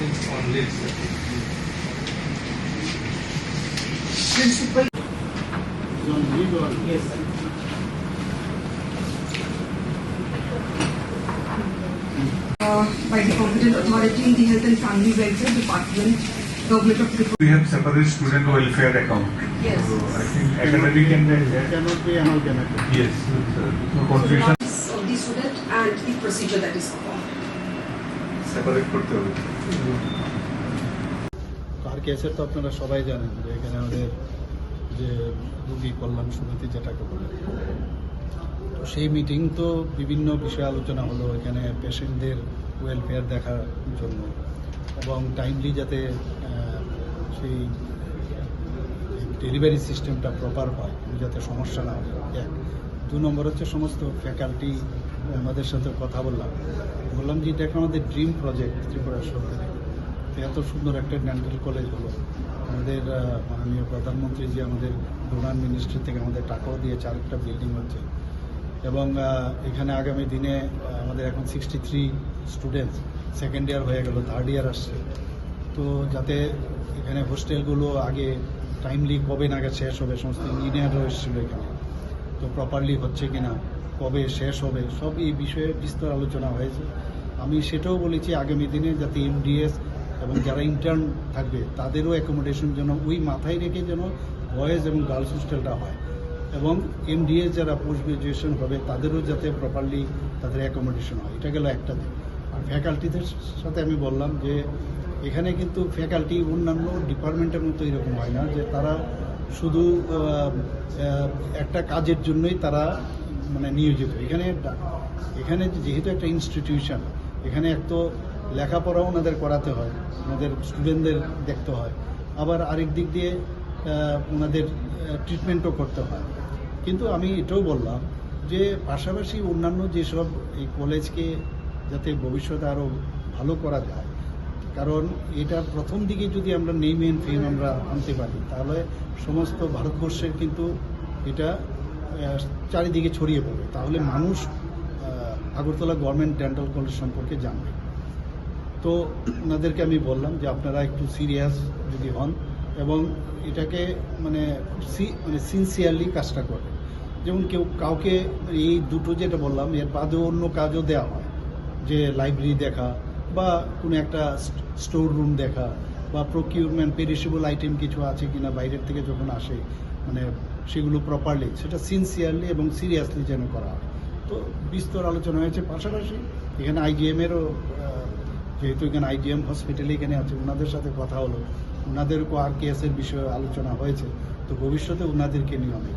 Yes, sir. Principal. on lead or Yes. Uh, by the competent authority in the Health and Family Welfare Department, Government of Tripura. We have separate student welfare account. Yes. So I think academic and then, cannot be amalgamated. yes, sir. So So contribution the notice of the student and the procedure that is performed. Separate করতে হবে। কার কেসের তো আপনারা সবাই জানেন যে এখানে আমাদের যে রোগী কল্যাণ সমিতি যেটাকে বলে। তো সেই মিটিং তো বিভিন্ন বিষয়ে আলোচনা হলো এখানে পেশেন্টদের ওয়েলফেয়ার দেখার জন্য এবং টাইমলি যাতে সেই ডেলিভারি সিস্টেমটা প্রপার হয়, যাতে সমস্যা না হয়। এক। দু নম্বর হচ্ছে সমস্ত ফ্যাকাল্টি আমাদের সাথে কথা বললাম। বললাম যে এটা আমাদের ড্রিম প্রজেক্ট ত্রিপুরা সরকারের। এত সুন্দর একটা ডেন্টাল কলেজ হলো। আমাদের মাননীয় প্রধানমন্ত্রী যে আমাদের ডোনার মিনিস্ট্রি থেকে আমাদের টাকাও দিয়েছে, আরেকটা বিল্ডিং হচ্ছে এবং এখানে আগামী দিনে আমাদের এখন sixty three students second year হয়ে গেল থার্ড ইয়ার আসছে। তো যাতে এখানে হোস্টেলগুলো আগে টাইমলি কবে নাগাদ শেষ হবে, সমস্ত ইঞ্জিনিয়ারও এসেছিল এখানে। তো প্রপারলি হচ্ছে কিনা কবে শেষ হবে, সব এই বিষয়ে বিস্তর আলোচনা হয়েছে। আমি সেটাও বলেছি আগামী দিনে যাতে এমডিএস এবং যারা ইন্টার্ন থাকবে, তাদেরও অ্যাকোমোডেশন যেন ওই মাথায় রেখে যেন বয়েজ এবং গার্লস হোস্টেলটা হয়। এবং এমডিএস যারা পোস্ট গ্রাজুয়েশন হবে, তাদেরও যাতে প্রপারলি তাদের অ্যাকোমোডেশন হয়। এটা গেল একটা দিক। আর ফ্যাকাল্টিদের সাথে আমি বললাম যে, এখানে কিন্তু ফ্যাকাল্টি অন্যান্য ডিপার্টমেন্টের মতো এরকম হয় না যে তারা শুধু একটা কাজের জন্যই তারা মানে নিয়োজিত। এখানে এখানে যেহেতু একটা ইনস্টিটিউশন এখানে এক তো লেখাপড়াও ওনাদের করাতে হয়, ওনাদের স্টুডেন্টদের দেখতে হয়। আবার আরেক দিক দিয়ে ওনাদের ট্রিটমেন্টও করতে হয়। কিন্তু আমি এটাও বললাম যে পাশাপাশি অন্যান্য যেসব এই কলেজকে যাতে ভবিষ্যতে আরও ভালো করা যায়, কারণ এটা প্রথম দিকে যদি আমরা নেম এন্ড ফেম আমরা আনতে পারি, তাহলে সমস্ত ভারতবর্ষের কিন্তু এটা চারিদিকে ছড়িয়ে পড়বে। তাহলে মানুষ আগরতলা গভর্নমেন্ট ডেন্টাল কলেজ সম্পর্কে জানবে। তো ওনাদেরকে আমি বললাম যে আপনারা একটু সিরিয়াস যদি হন এবং এটাকে মানে মানে সিনসিয়ারলি কাজটা করবেন যেমন কেউ কাউকে এই দুটো যেটা বললাম, এর বাদেও অন্য কাজও দেওয়া হয়। যে লাইব্রেরি দেখা বা কোনো একটা স্টোর রুম দেখা। বা প্রকিউরমেন্ট পেরিশেবল আইটেম কিছু আছে কিনা বাইরের থেকে যখন আসে মানে সেগুলো প্রপারলি সেটা সিনসিয়ারলি এবং সিরিয়াসলি যেন করা হয়। তো বিস্তর আলোচনা হয়েছে পাশাপাশি, এখানে আইজিএমেরও যেহেতু এখানে আইজিএম হসপিটালে এখানে আছে ওনাদের সাথে কথা হলো। ওনাদেরকেও আর কেসের বিষয়ে আলোচনা হয়েছে, তো ভবিষ্যতে ওনাদেরকে নিয়ে অনেক।